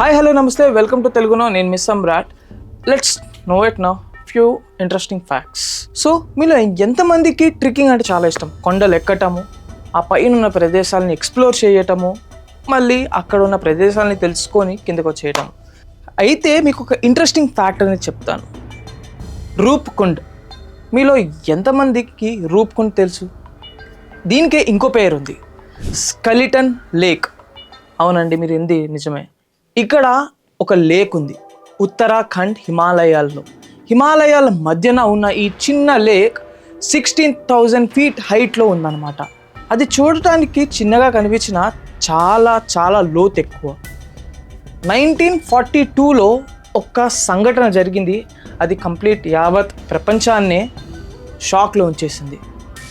Hi hello నమస్తే. Welcome to తెలుగునో నేను miss Samrat let's know it know few interesting facts so మీలో ఎంతమందికి ట్రిక్కింగ్ అంటే చాలా ఇష్టం? కొండలు ఎక్కటము ఆ పైన ఉన్న ప్రదేశాలని ఎక్స్ప్లోర్ చేయటము మళ్ళీ అక్కడ ఉన్న ప్రదేశాలని తెలుసుకొని కిందకు వచ్చేయటం అయితే మీకు ఒక ఇంట్రెస్టింగ్ ఫ్యాక్ట్ అనేది చెప్తాను. రూప్ కుండ్ మీలో ఎంతమందికి రూప్ కుండ్ తెలుసు? దీనికే ఇంకో పేరు ఉంది స్కలిటన్ లేక్ అవునండి మీరు ఎంది నిజమే. ఇక్కడ ఒక లేక్ ఉంది ఉత్తరాఖండ్ హిమాలయాల్లో. హిమాలయాల మధ్యన ఉన్న ఈ చిన్న లేక్ సిక్స్టీన్ థౌజండ్ ఫీట్ హైట్లో ఉందన్నమాట. అది చూడటానికి చిన్నగా కనిపించిన చాలా చాలా లోతు ఎక్కువ. నైన్టీన్ ఫార్టీ టూలో ఒక సంఘటన జరిగింది. అది కంప్లీట్ యావత్ ప్రపంచాన్నే షాక్లో ఉంచేసింది.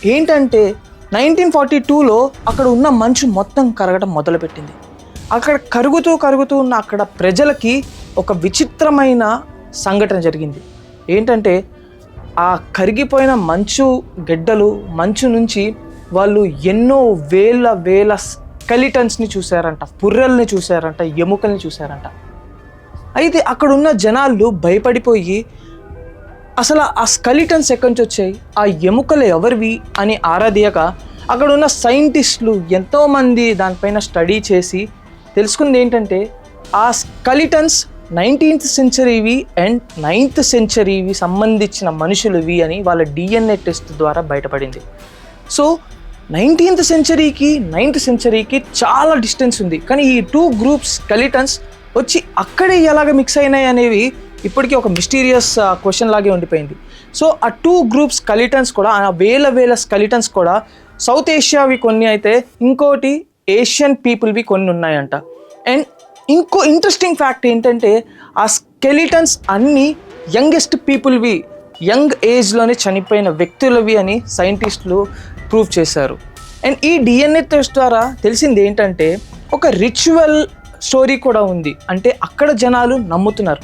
ఏంటంటే నైన్టీన్ ఫార్టీ టూలో అక్కడ ఉన్న మంచు మొత్తం కరగడం మొదలుపెట్టింది. అక్కడ కరుగుతూ కరుగుతూ ఉన్న అక్కడ ప్రజలకి ఒక విచిత్రమైన సంఘటన జరిగింది. ఏంటంటే ఆ కరిగిపోయిన మంచు గెడ్డలు మంచు నుంచి వాళ్ళు ఎన్నో వేల వేల స్కెలిటన్స్ని చూశారంట పుర్రెల్ని చూశారంట ఎముకల్ని చూశారంట. అయితే అక్కడున్న జనాలు భయపడిపోయి అసలు ఆ స్కలిటన్స్ ఎక్కడి నుంచి వచ్చాయి? ఆ ఎముకలు ఎవరివి అని ఆరాధియక అక్కడున్న సైంటిస్టులు ఎంతోమంది దానిపైన స్టడీ చేసి తెలుసుకుంది ఏంటంటే ఆ స్కలిటన్స్ నైన్టీన్త్ సెంచరీవి అండ్ నైన్త్ సెంచరీవి సంబంధించిన మనుషులువి అని వాళ్ళ డిఎన్ఏ టెస్ట్ ద్వారా బయటపడింది. సో నైన్టీన్త్ సెంచరీకి నైన్త్ సెంచరీకి చాలా డిస్టెన్స్ ఉంది. కానీ ఈ టూ గ్రూప్స్ కలిటన్స్ వచ్చి అక్కడే ఎలాగ మిక్స్ అయినాయి అనేవి ఇప్పటికీ ఒక మిస్టీరియస్ క్వశ్చన్ లాగే ఉండిపోయింది. సో ఆ టూ గ్రూప్స్ కలిటన్స్ కూడా ఆ వేల వేల స్కలిటన్స్ కూడా సౌత్ ఏషియావి కొన్ని అయితే ఇంకోటి ఏషియన్ పీపుల్వి కొన్ని ఉన్నాయంట. అండ్ ఇంకో ఇంట్రెస్టింగ్ ఫ్యాక్ట్ ఏంటంటే ఆ స్కెలిటన్స్ అన్నీ యంగెస్ట్ పీపుల్వి యంగ్ ఏజ్లోనే చనిపోయిన వ్యక్తులవి అని సైంటిస్టులు ప్రూవ్ చేశారు. అండ్ ఈ డిఎన్ఏ టెస్ట్ ద్వారా తెలిసింది ఏంటంటే ఒక రిచువల్ స్టోరీ కూడా ఉంది. అంటే అక్కడ జనాలు నమ్ముతున్నారు.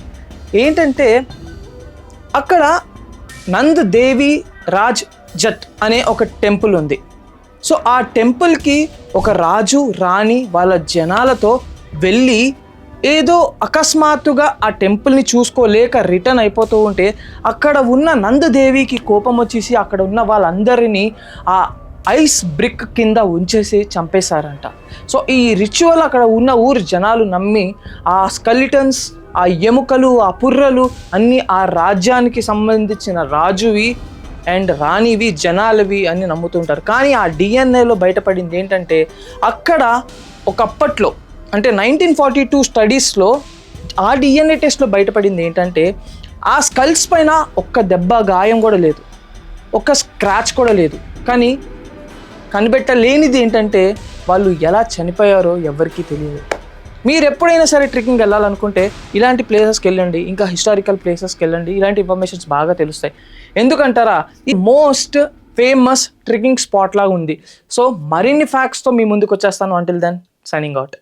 ఏంటంటే అక్కడ నంద్ దేవి రాజ్ జట్ అనే ఒక టెంపుల్ ఉంది. సో ఆ టెంపుల్కి ఒక రాజు రాణి వాళ్ళ జనాలతో వెళ్ళి ఏదో అకస్మాత్తుగా ఆ టెంపుల్ని చూసుకోలేక రిటర్న్ అయిపోతూ ఉంటే అక్కడ ఉన్న నందదేవికి కోపం వచ్చేసి అక్కడ ఉన్న వాళ్ళందరినీ ఆ ఐస్ బ్రిక్ కింద ఉంచేసి చంపేశారంట. సో ఈ రిచువల్ అక్కడ ఉన్న ఊరు జనాలు నమ్మి ఆ స్కలిటన్స్ ఆ ఎముకలు ఆ పుర్రలు అన్నీ ఆ రాజ్యానికి సంబంధించిన రాజువి అండ్ రాణివి జనాలవి అని నమ్ముతుంటారు. కానీ ఆ డిఎన్ఏలో బయటపడింది ఏంటంటే అక్కడ ఒకప్పట్లో అంటే నైన్టీన్ ఫార్టీ టూ స్టడీస్లో ఆ డిఎన్ఏ టెస్ట్లో బయటపడింది ఏంటంటే ఆ స్కల్స్ పైన ఒక్క దెబ్బ గాయం కూడా లేదు. ఒక్క స్క్రాచ్ కూడా లేదు. కానీ కనిపెట్టలేనిది ఏంటంటే వాళ్ళు ఎలా చనిపోయారో ఎవరికీ తెలియదు. మీరు ఎప్పుడైనా సరే ట్రెక్కింగ్ వెళ్ళాలనుకుంటే ఇలాంటి ప్లేసెస్కి వెళ్ళండి ఇంకా హిస్టారికల్ ప్లేసెస్కి వెళ్ళండి ఇలాంటి ఇన్ఫర్మేషన్స్ బాగా తెలుస్తాయి. ఎందుకంటారా? ఈ మోస్ట్ ఫేమస్ ట్రెక్కింగ్ స్పాట్ లాగా ఉంది. సో మరిన్ని ఫ్యాక్ట్స్తో మీ ముందుకు వచ్చేస్తాను. Until then signing out